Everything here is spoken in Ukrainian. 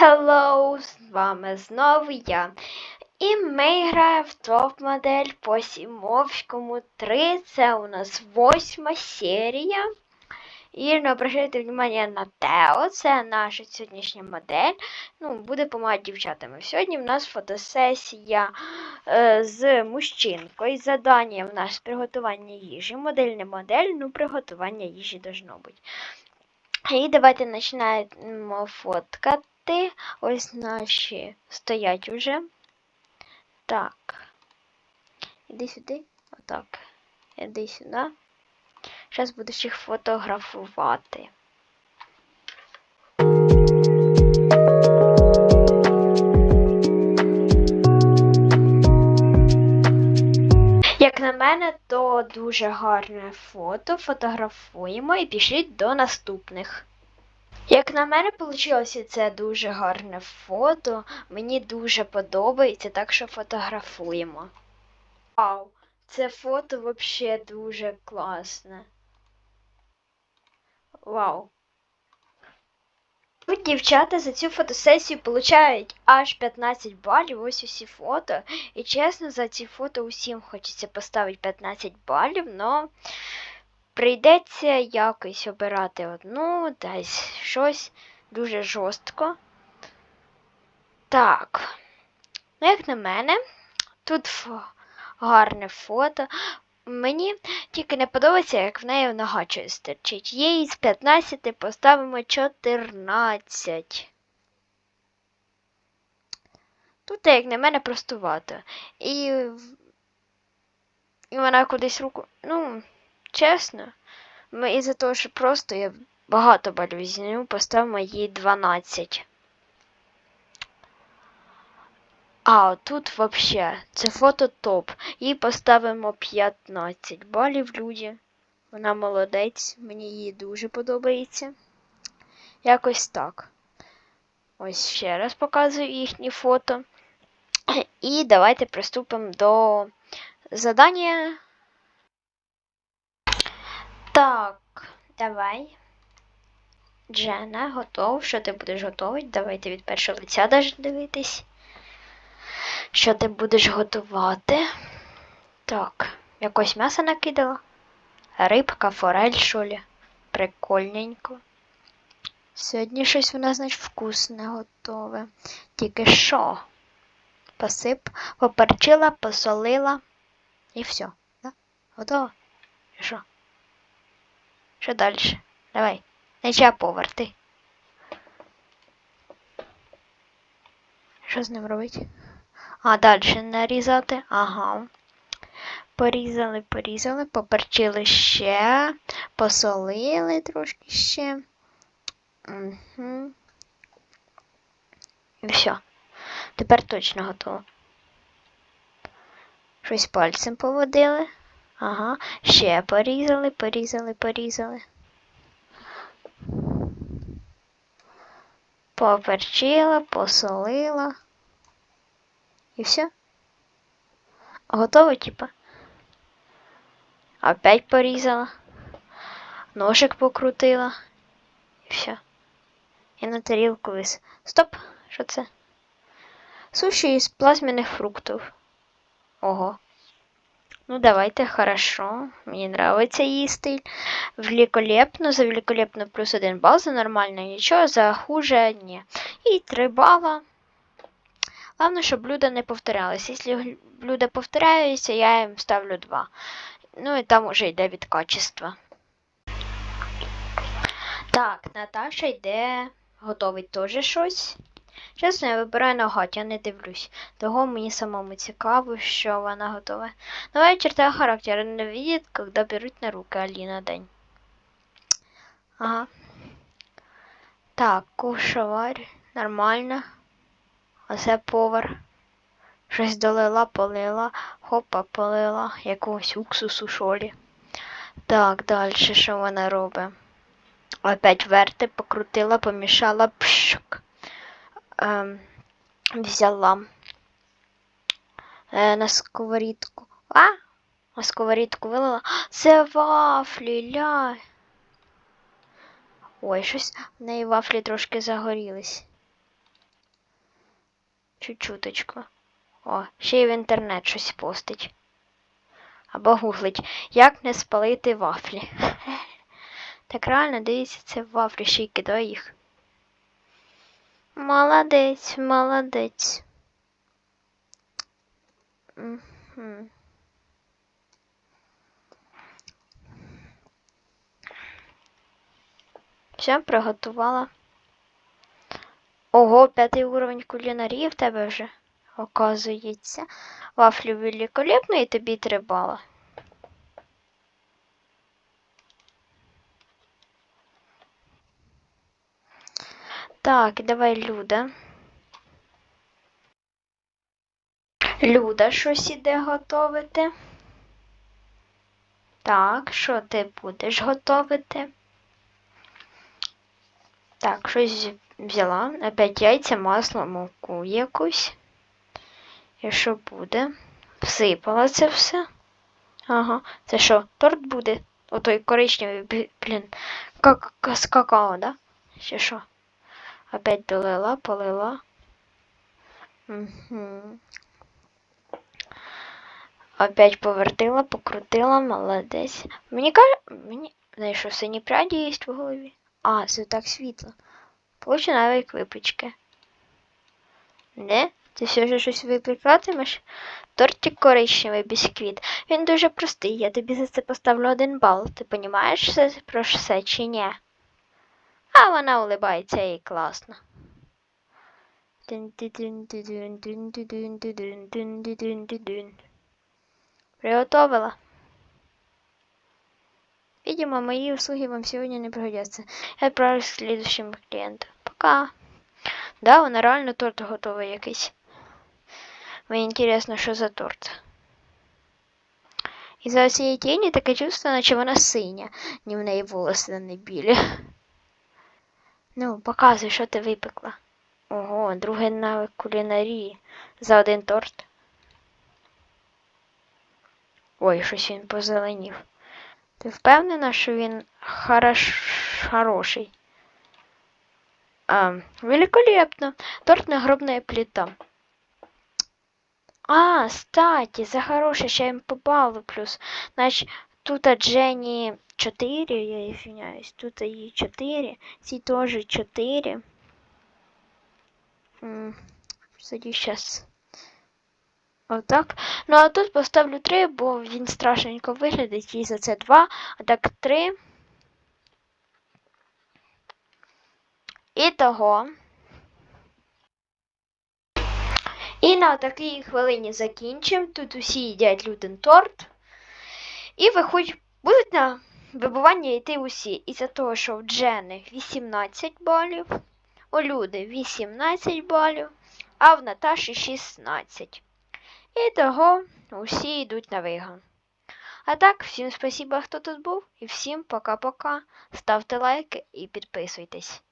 Hello, з вами знову я. І ми граємо в топ-модель по Сімовському 3. Це у нас восьма серія. І не обращайте внимання на Тео, це наша сьогоднішня модель. Ну, буде допомагати дівчатам. Сьогодні в нас фотосесія е, з мужчинкою. Задання в нас приготування їжі. Модель не модель, ну приготування їжі должно бути. І давайте починаємо фоткати. Ось наші стоять уже. Так. Іди сюди. Отак. Іди сюди. Зараз будеш їх фотографувати. Як на мене, то дуже гарне фото. Фотографуємо і пішліть до наступних. Як на мене, вийшло це дуже гарне фото. Мені дуже подобається, так що фотографуємо. Вау, це фото взагалі дуже класне. Вау. Тут дівчата за цю фотосесію получають аж 15 балів, ось усі фото. І чесно, за ці фото усім хочеться поставити 15 балів, но прийдеться якось обирати одну, десь щось дуже жорстко. Так, ну, як на мене, тут гарне фото. Мені тільки не подобається, як в неї нога щось стирчить. Їй з 15 поставимо 14. Тут, як на мене, простувато. І, і вона кудись руку. Ну, чесно, ми із-за того, що просто я багато балів зніму, поставимо їй 12. А тут вообще це фото топ. Їй поставимо 15 балів люди. Вона молодець, мені її дуже подобається. Якось так. Ось ще раз показую їхні фото. І давайте приступимо до задання. Так, давай. Джена, готов. Що ти будеш готовий? Давайте від першого лиця даже дивитись. Що ти будеш готувати? Так, якось м'ясо накидала? Рибка, форель, що лі? Прикольненько. Сьогодні щось у нас, значить, вкусне готове. Тільки що? Посип, поперчила, посолила і все. Да? Готово? І що? Що далі? Давай. Неча поверти. Що з ним робити? А далі нарізати. Ага. Порізали, порізали, поперчили ще, посолили трошки ще. Угу. І все. Тепер точно готово. Щось пальцем поводили. Ага. Ще порізали, порізали, порізали. Поперчила, посолила. І все. Готово, типа. Опять порізала. Ножик покрутила. І все. І на тарілку вис. Стоп! Що це? Суші із плазменних фруктів. Ого. Ну, давайте, хорошо. Мені нравиться її стиль. Великолепно, за великолепно плюс один бал, за нормально нічого, за хуже ні. І три бала. Главное, щоб блюда не повторялись. Якщо блюда повторяються, я їм ставлю 2. Ну і там уже йде від качества. Так, Наташа йде готовить теж щось. Чесно, я вибираю наугад, я не дивлюсь. Того мені самому цікаво, що вона готова. Новая черта характера ненавидит, когда беруть на руки Аліна день. Ага. Так, кушавар. Нормально. Оце повар. Щось долила, полила, хопа полила, якогось уксусу шолі. Так, далі що вона робить? Опять верти, покрутила, помішала, пшик. Ем, взяла е, на сковорідку. А? На сковорідку вилила. Це вафлі, ля. Ой, щось в неї вафлі трошки загорілись. Чуть-чуточку. О, ще й в інтернет щось постить. Або гуглить, як не спалити вафлі. Так реально, дивіться, це вафлі, ще й кидаю їх. Молодець, молодець. Мгм. Все, приготувала. Ого, п'ятий уровень кулінарії в тебе вже, оказується. Вафлі великолепно і тобі три Так, давай Люда. Люда щось іде готовити. Так, що ти будеш готовити? Так, щось взяла. Опять яйця, масло, муку якусь. І що буде? Всипала це все. Ага. Це що, торт буде? Отой коричневий, блін, как з какао, да? Чи що? Опять долила, полила. Угу. Опять повертила, покрутила, молодець. Мені каже, мені, знаєш, що сині пряді є в голові? А, це так світло. Получу навик випічки. Не? Ти все ж щось випікатимеш? Тортик коричневий бісквіт. Він дуже простий, я тобі за це поставлю один бал. Ти це про все чи ні? А вона улибається і класно. Приготовила. Видимо, мои услуги вам сегодня не пригодятся. Я отправлюсь к следующему клиенту. Пока. Да, вона реально торт готова якийсь. Мені цікаво, що за торт. І за цієї тіні таке чувство, наче вона синя, ні в неї волоси не білі. Ну, показуй, що ти випекла. Ого, другий навик кулінарії за один торт. Ой, щось він позеленів. Ти впевнена, що він хорош... хороший? А, великолепно. Торт нагробная плита. А, статі, за хороше, ще їм побалу плюс. Значить, тут Дженні 4, я извиняюсь, тут її 4, ці теж 4. Тоді зараз. Отак. Ну, а тут поставлю 3, бо він страшненько виглядить, і за це 2, а так 3. І того. І на такій хвилині закінчимо. Тут усі їдять людин торт. І виходять, будуть на вибування йти усі. Із-за того, що в Джени 18 балів, у Люди 18 балів, а в Наташі 16. І того усі йдуть на вигон. А так, всім спасіба, хто тут був, і всім пока-пока. Ставте лайки і підписуйтесь.